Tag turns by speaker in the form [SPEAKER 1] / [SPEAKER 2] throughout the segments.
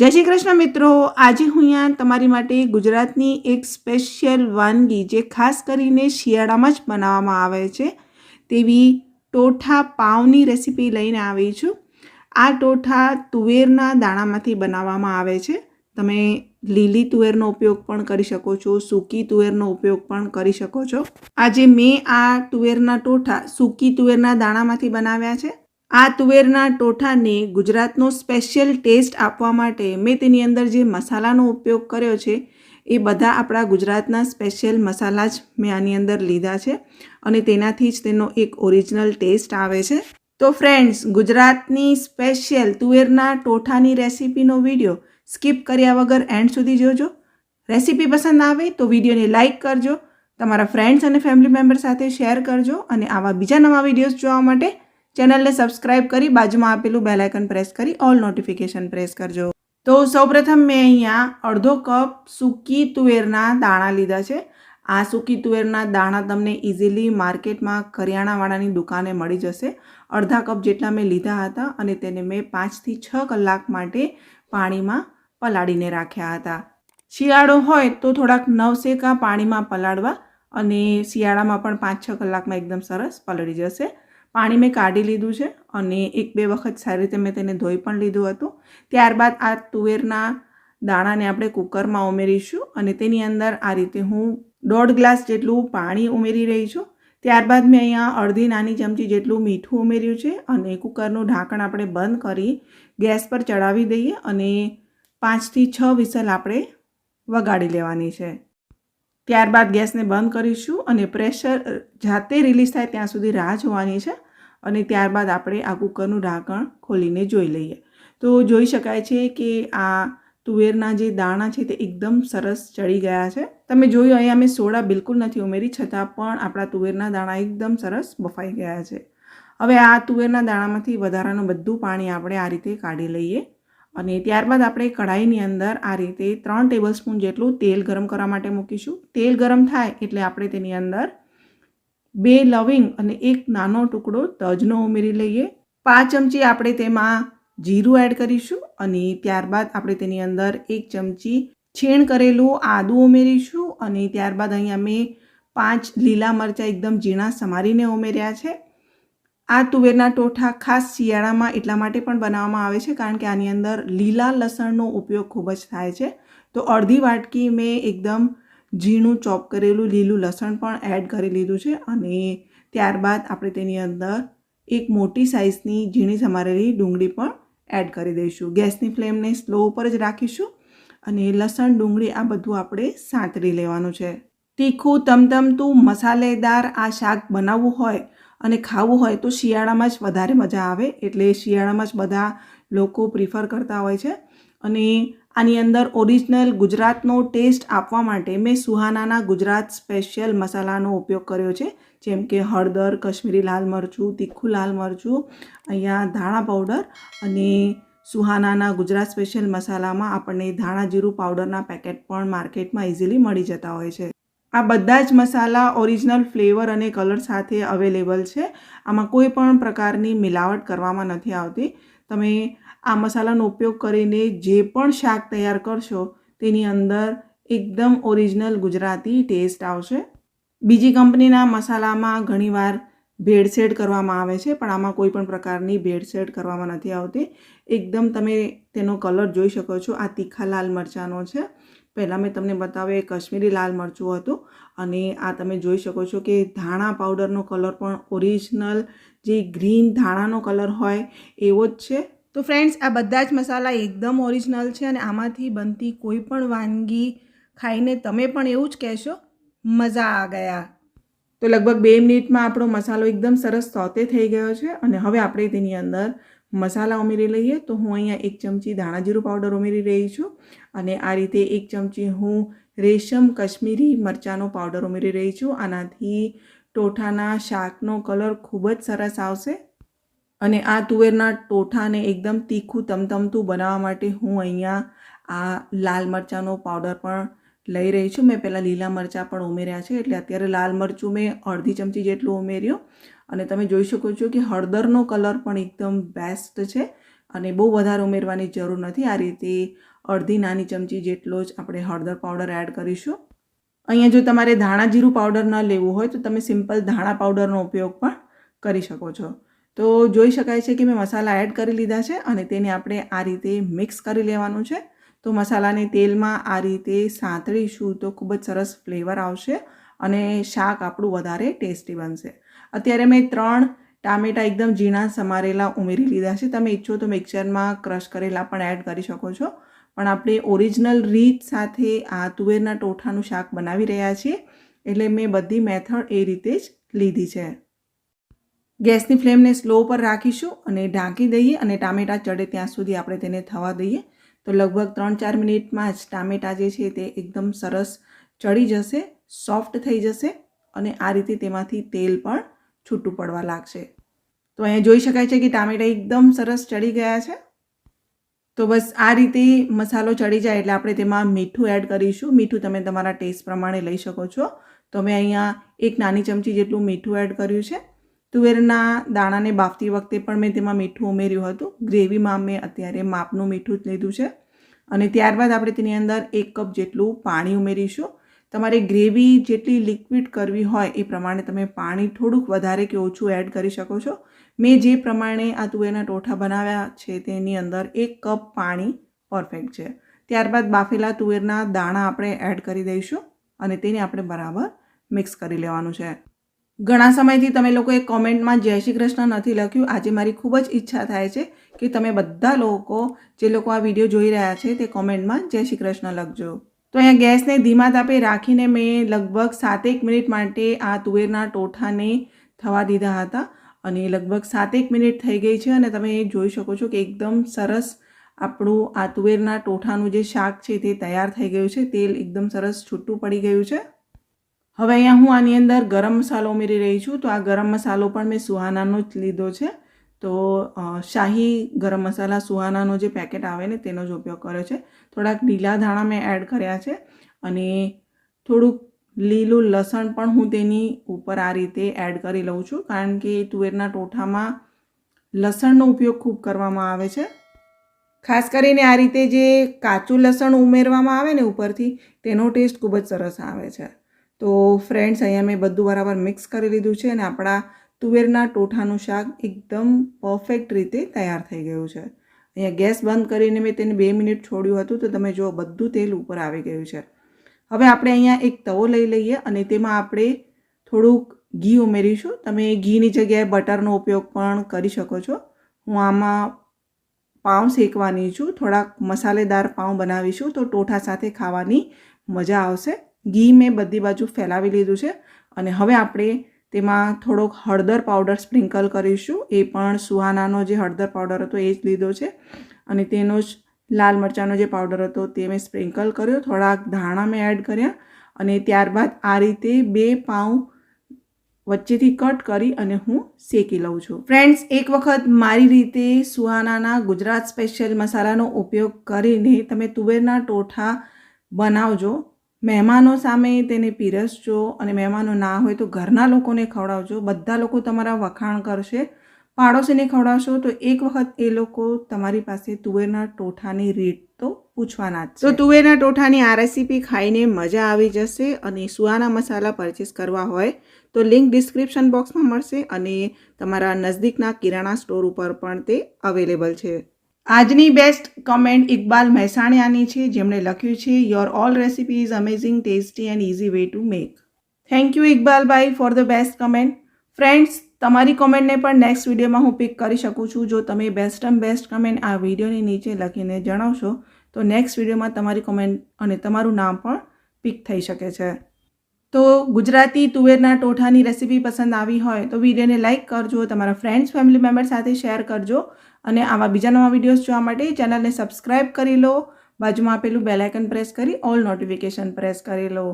[SPEAKER 1] જય શ્રી કૃષ્ણ મિત્રો. આજે હું અહીંયા તમારી માટે ગુજરાતની એક સ્પેશિયલ વાનગી જે ખાસ કરીને શિયાળામાં જ બનાવવામાં આવે છે, તેવી ટોઠા પાવની રેસીપી લઈને આવી છું. આ ટોઠા તુવેરના દાણામાંથી બનાવવામાં આવે છે. તમે લીલી તુવેરનો ઉપયોગ પણ કરી શકો છો, સૂકી તુવેરનો ઉપયોગ પણ કરી શકો છો. આજે મેં આ તુવેરના ટોઠા સૂકી તુવેરના દાણામાંથી બનાવ્યા છે. આ તુવેરના ટોઠાને ગુજરાતનો સ્પેશિયલ ટેસ્ટ આપવા માટે મેં તેની અંદર જે મસાલાનો ઉપયોગ કર્યો છે, એ બધા આપણા ગુજરાતના સ્પેશિયલ મસાલા જ મેં આની અંદર લીધા છે અને તેનાથી જ તેનો એક ઓરિજિનલ ટેસ્ટ આવે છે. તો ફ્રેન્ડ્સ, ગુજરાતની સ્પેશિયલ તુવેરના ટોઠાની રેસીપીનો વીડિયો સ્કીપ કર્યા વગર એન્ડ સુધી જોજો. રેસીપી પસંદ આવે તો વિડીયોને લાઇક કરજો, તમારા ફ્રેન્ડ્સ અને ફેમિલી મેમ્બર સાથે શેર કરજો અને આવા બીજા નવા વિડીયોઝ જોવા માટે ચેનલને સબસ્ક્રાઇબ કરી બાજુમાં આપેલું બેલ પ્રેસ કરી ઓલ નોટિફિકેશન પ્રેસ કરજો. તો સૌપ્રથમ મેં અહીંયા અડધો કપ સૂકી તુવેરના દાણા લીધા છે. આ સૂકી તુવેરના દાણા તમને ઇઝીલી માર્કેટમાં કરિયાણાવાળાની દુકાને મળી જશે. અડધા કપ જેટલા મેં લીધા હતા અને તેને મેં પાંચથી છ કલાક માટે પાણીમાં પલાળીને રાખ્યા હતા. શિયાળો હોય તો થોડાક નવસેકા પાણીમાં પલાળવા અને શિયાળામાં પણ પાંચ છ કલાકમાં એકદમ સરસ પલળી જશે. પાણી મેં કાઢી લીધું છે અને એક બે વખત સારી રીતે મેં તેને ધોઈ પણ લીધું હતું. ત્યારબાદ આ તુવેરના દાણાને આપણે કુકરમાં ઉમેરીશું અને તેની અંદર આ રીતે હું દોઢ ગ્લાસ જેટલું પાણી ઉમેરી રહી છું. ત્યારબાદ મેં અહીંયા અડધી નાની ચમચી જેટલું મીઠું ઉમેર્યું છે અને કુકરનું ઢાંકણ આપણે બંધ કરી ગેસ પર ચડાવી દઈએ અને પાંચથી છ વિસલ આપણે વગાડી લેવાની છે. ત્યારબાદ ગેસને બંધ કરીશું અને પ્રેશર જાતે રિલીઝ થાય ત્યાં સુધી રાહ જોવાની છે. અને ત્યારબાદ આપણે આ કુકરનું ઢાંકણ ખોલીને જોઈ લઈએ. તો જોઈ શકાય છે કે આ તુવેરના જે દાણા છે તે એકદમ સરસ ચડી ગયા છે. તમે જોયું, અહીંયા મેં સોડા બિલકુલ નથી ઉમેરી, છતાં પણ આપણા તુવેરના દાણા એકદમ સરસ બફાઈ ગયા છે. હવે આ તુવેરના દાણામાંથી વધારાનું બધું પાણી આપણે આ રીતે કાઢી લઈએ અને ત્યારબાદ આપણે કઢાઈની અંદર આ રીતે ત્રણ ટેબલ સ્પૂન જેટલું તેલ ગરમ કરવા માટે મૂકીશું. તેલ ગરમ થાય એટલે આપણે તેની અંદર બે લવિંગ અને એક નાનો ટુકડો તજનો ઉમેરી લઈએ. પાંચ ચમચી આપણે તેમાં જીરું એડ કરીશું અને ત્યારબાદ આપણે તેની અંદર એક ચમચી છીણ કરેલું આદું ઉમેરીશું અને ત્યારબાદ અહીંયા મેં પાંચ લીલા મરચાં એકદમ ઝીણા સમારીને ઉમેર્યા છે. આ તુવેરના ટોઠા ખાસ શિયાળામાં એટલા માટે પણ બનાવવામાં આવે છે કારણ કે આની અંદર લીલા લસણનો ઉપયોગ ખૂબ જ થાય છે. તો અડધી વાટકી મેં એકદમ ઝીણું ચોપ કરેલું લીલું લસણ પણ એડ કરી લીધું છે અને ત્યારબાદ આપણે તેની અંદર એક મોટી સાઇઝની ઝીણી સમારેલી ડુંગળી પણ એડ કરી દઈશું. ગેસની ફ્લેમને સ્લો ઉપર જ રાખીશું અને લસણ, ડુંગળી આ બધું આપણે સાંતરી લેવાનું છે. તીખું, તમતમતું, મસાલેદાર આ શાક બનાવવું હોય અને ખાવું હોય તો શિયાળામાં જ વધારે મજા આવે એટલે શિયાળામાં જ બધા લોકો પ્રિફર કરતા હોય છે. અને આની અંદર ઓરિજિનલ ગુજરાતનો ટેસ્ટ આપવા માટે મેં સુહાનાના ગુજરાત સ્પેશિયલ મસાલાનો ઉપયોગ કર્યો છે. જેમ કે હળદર, કશ્મીરી લાલ મરચું, તીખું લાલ મરચું, અહીંયા ધાણા પાવડર અને સુહાનાના ગુજરાત સ્પેશિયલ મસાલામાં આપણને ધાણા જીરું પાવડરના પેકેટ પણ માર્કેટમાં ઇઝીલી મળી જતા હોય છે. આ બધા જ મસાલા ઓરિજિનલ ફ્લેવર અને કલર સાથે અવેલેબલ છે. આમાં કોઈ પણ પ્રકારની મિલાવટ કરવામાં નથી આવતી. તમે આ મસાલાનો ઉપયોગ કરીને જે પણ શાક તૈયાર કરશો, તેની અંદર એકદમ ઓરિજિનલ ગુજરાતી ટેસ્ટ આવશે. બીજી કંપનીના મસાલામાં ઘણીવાર ભેળસેળ કરવામાં આવે છે, પણ આમાં કોઈ પણ પ્રકારની ભેળસેળ કરવામાં નથી આવતી. એકદમ તમે તેનો કલર જોઈ શકો છો, આ તીખા લાલ મરચાંનો છે. પહેલાં મેં તમને બતાવ્યું, એ કશ્મીરી લાલ મરચું હતું, અને આ તમે જોઈ શકો છો કે ધાણા પાવડરનો કલર પણ ઓરિજિનલ, જે ગ્રીન ધાણાનો કલર હોય એવો જ છે. તો ફ્રેન્ડ્સ આ બધા જ મસાલા એકદમ ઓરિજિનલ છે અને આમાંથી બનતી કોઈ પણ વાનગી ખાઈને તમે પણ એવું જ કહેશો, મજા આ ગયા. તો લગભગ બે મિનિટમાં આપણો મસાલો એકદમ સરસ સોતે થઈ ગયો છે અને હવે આપણે તેની અંદર મસાલા ઉમેરી લઈએ. તો હું અહીંયા એક ચમચી ધાણાજીરું પાવડર ઉમેરી રહી છું અને આ રીતે એક ચમચી હું રેશમ કશ્મીરી મરચાંનો પાવડર ઉમેરી રહી છું. આનાથી ટોઠાના શાકનો કલર ખૂબ જ સરસ આવશે. અને આ તુવેરના ટોઠાને એકદમ તીખું તમતમતું બનાવવા માટે હું અહીંયા આ લાલ મરચાંનો પાવડર પણ લઈ રહી છું. મેં પહેલાં લીલા મરચાં પણ ઉમેર્યા છે, એટલે અત્યારે લાલ મરચું મેં અડધી ચમચી જેટલું ઉમેર્યું. અને તમે જોઈ શકો છો કે હળદરનો કલર પણ એકદમ બેસ્ટ છે અને બહુ વધારે ઉમેરવાની જરૂર નથી. આ રીતે અડધી નાની ચમચી જેટલો જ આપણે હળદર પાવડર એડ કરીશું. અહીંયા જો તમારે ધાણા જીરું પાવડર ન લેવું હોય તો તમે સિમ્પલ ધાણા પાવડરનો ઉપયોગ પણ કરી શકો છો. તો જોઈ શકાય છે કે મેં મસાલા એડ કરી લીધા છે અને તેને આપણે આ રીતે મિક્સ કરી લેવાનું છે. તો મસાલાને તેલમાં આ રીતે સાંતળીશું તો ખૂબ જ સરસ ફ્લેવર આવશે અને શાક આપણું વધારે ટેસ્ટી બનશે. અત્યારે મેં ત્રણ ટામેટાં એકદમ ઝીણા સમારેલા ઉમેરી લીધા છે. તમે ઈચ્છો તો મિક્સરમાં ક્રશ કરેલા પણ એડ કરી શકો છો. પણ આપણે ઓરિજિનલ રીત સાથે આ તુવેરના ટોઠાનું શાક બનાવી રહ્યા છીએ. એટલે મેં બધી મેથડ એ રીતે જ લીધી છે. ગેસની ફ્લેમને સ્લો પર રાખીશું અને ઢાંકી દઈએ અને ટામેટાં ચડે ત્યાં સુધી આપણે તેને થવા દઈએ. તો લગભગ ત્રણ ચાર મિનિટમાં જ ટામેટાં જે છે તે એકદમ સરસ ચડી જશે, સોફ્ટ થઈ જશે અને આ રીતે તેમાંથી તેલ પણ છૂટું પડવા લાગશે. તો અહીંયા જોઈ શકાય છે કે ટામેટાં એકદમ સરસ ચડી ગયા છે. તો બસ આ રીતે મસાલો ચડી જાય એટલે આપણે તેમાં મીઠું એડ કરીશું. મીઠું તમે તમારા ટેસ્ટ પ્રમાણે લઈ શકો છો. તો મેં અહીંયા એક નાની ચમચી જેટલું મીઠું એડ કર્યું છે. તુવેરના દાણાને બાફતી વખતે પણ મેં તેમાં મીઠું ઉમેર્યું હતું. ગ્રેવીમાં મેં અત્યારે માપનું મીઠું જ લીધું છે. અને ત્યારબાદ આપણે તેની અંદર એક કપ જેટલું પાણી ઉમેરીશું. તમારે ગ્રેવી જેટલી લિક્વિડ કરવી હોય એ પ્રમાણે તમે પાણી થોડુંક વધારે કે ઓછું એડ કરી શકો છો. મેં જે પ્રમાણે આ તુવેરના ટોઠા બનાવ્યા છે તેની અંદર એક કપ પાણી પરફેક્ટ છે. ત્યારબાદ બાફેલા તુવેરના દાણા આપણે એડ કરી દઈશું અને તેને આપણે બરાબર મિક્સ કરી લેવાનું છે. ઘણા સમયથી તમે લોકોએ કોમેન્ટમાં જય શ્રી કૃષ્ણ નથી લખ્યું. આજે મારી ખૂબ જ ઈચ્છા થાય છે કે તમે બધા લોકો જે લોકો આ વીડિયો જોઈ રહ્યા છે તે કોમેન્ટમાં જય શ્રી કૃષ્ણ લખજો. તો અહીંયા ગેસને ધીમા તાપે રાખીને મેં લગભગ સાતેક મિનિટ માટે આ તુવેરના ટોઠાને થવા દીધા હતા અને લગભગ સાતેક મિનિટ થઈ ગઈ છે અને તમે જોઈ શકો છો કે એકદમ સરસ આપણું આ તુવેરના ટોઠાનું જે શાક છે તે તૈયાર થઈ ગયું છે. તેલ એકદમ સરસ છૂટું પડી ગયું છે. હવે અહીંયા હું આની અંદર ગરમ મસાલો ઉમેરી રહી છું. તો આ ગરમ મસાલો પણ મેં સુહાનાનો જ લીધો છે. તો શાહી ગરમ મસાલા સુહાનાનો જે પેકેટ આવે ને તેનો જ ઉપયોગ કર્યો છે. થોડાક લીલા ધાણા મેં એડ કર્યા છે અને થોડુંક લીલું લસણ પણ હું તેની ઉપર આ રીતે એડ કરી લઉં છું. કારણ કે તુવેરના ટોઠામાં લસણનો ઉપયોગ ખૂબ કરવામાં આવે છે. ખાસ કરીને આ રીતે જે કાચું લસણ ઉમેરવામાં આવે ને ઉપરથી, તેનો ટેસ્ટ ખૂબ જ સરસ આવે છે. તો ફ્રેન્ડ્સ અહીંયા મેં બધું બરાબર મિક્સ કરી લીધું છે અને આપણા તુવેરના ટોઠાનું શાક એકદમ પરફેક્ટ રીતે તૈયાર થઈ ગયું છે. અહીંયા ગેસ બંધ કરીને મેં તેને બે મિનિટ છોડ્યું હતું, તો તમે જુઓ બધું તેલ ઉપર આવી ગયું છે. હવે આપણે અહીંયા એક તવો લઈ લઈએ અને તેમાં આપણે થોડુંક ઘી ઉમેરીશું. તમે ઘીની જગ્યાએ બટરનો ઉપયોગ પણ કરી શકો છો. હું આમાં પાઉં શેકવાની છું, થોડાક મસાલેદાર પાઉં બનાવીશું તો ટોઠા સાથે ખાવાની મજા આવશે. ઘી મેં બધી બાજુ ફેલાવી લીધું છે. અને હવે આપણે તેમાં થોડોક હળદર પાવડર સ્પ્રિંકલ કરીશું. એ પણ સુહાનાનો જે હળદર પાવડર હતો એ જ લીધો છે. અને તેનો જ લાલ મરચાંનો જે પાવડર હતો તે મેં સ્પ્રિંકલ કર્યો. થોડાક ધાણા મેં એડ કર્યા. અને ત્યારબાદ આ રીતે બે પાઉં વચ્ચેથી કટ કરી અને હું શેકી લઉં છું. ફ્રેન્ડ્સ, એક વખત મારી રીતે સુહાનાના ગુજરાત સ્પેશિયલ મસાલાનો ઉપયોગ કરીને તમે તુવેરના ટોઠા બનાવજો. મહેમાનો સામે તેને પીરસજો અને મહેમાનો ના હોય તો ઘરના લોકોને ખવડાવજો. બધા લોકો તમારા વખાણ કરશે. પાડોશીને ખવડાવશો તો એક વખત એ લોકો તમારી પાસે તુવેરના ટોઠાની રેટ તો પૂછવાના જ તો તુવેરના ટોઠાની આ રેસીપી ખાઈને મજા આવી જશે અને સુવાના મસાલા પરચેસ કરવા હોય તો લિંક ડિસ્ક્રિપ્શન બોક્સમાં મળશે અને તમારા નજદીકના કિરાણા સ્ટોર ઉપર પણ તે અવેલેબલ છે. આજની બેસ્ટ કમેન્ટ ઇકબાલ મહેસાણિયાની છે, જેમણે લખ્યું છે your all recipe is amazing tasty and easy way to make thank you Iqbalbhai for the best comment friends તમારી કોમેન્ટને પણ નેક્સ્ટ વિડીયોમાં હું પિક કરી શકું છું. જો તમે બેસ્ટ એન્ડ બેસ્ટ કમેન્ટ આ વિડીયોની નીચે લખીને જણાવશો, તો નેક્સ્ટ વિડીયોમાં તમારી કોમેન્ટ અને તમારું નામ પણ પિક થઈ શકે છે. તો ગુજરાતી તુવેરના ટોઠાની રેસીપી પસંદ આવી હોય તો વિડીયોને લાઇક કરજો, તમારા ફ્રેન્ડ્સ ફેમિલી મેમ્બર સાથે શેર કરજો અને આવા બીજા નવા વિડીયોઝ જોવા માટે ચેનલને સબસ્ક્રાઇબ કરી લો. બાજુમાં આપેલું બેલાઇકન પ્રેસ કરી ઓલ નોટિફિકેશન પ્રેસ કરી લો.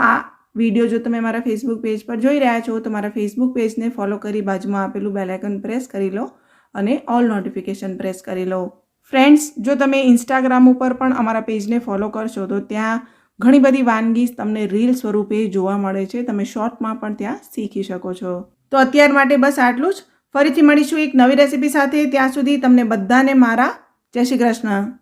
[SPEAKER 1] આ વીડિયો જો તમે મારા ફેસબુક પેજ પર જોઈ રહ્યા છો તો મારા ફેસબુક પેજને ફોલો કરી બાજુમાં આપેલું બેલાઇકન પ્રેસ કરી લો અને ઓલ નોટિફિકેશન પ્રેસ કરી લો. ફ્રેન્ડ્સ જો તમે ઇન્સ્ટાગ્રામ ઉપર પણ અમારા પેજને ફોલો કરશો તો ત્યાં ઘણી બધી વાનગી તમને રીલ સ્વરૂપે જોવા મળે છે. તમે શોર્ટમાં પણ ત્યાં શીખી શકો છો. તો અત્યાર માટે બસ આટલું જ. ફરીથી મળીશું એક નવી રેસીપી સાથે. ત્યાં સુધી તમને બધાને મારા જય શ્રી કૃષ્ણ.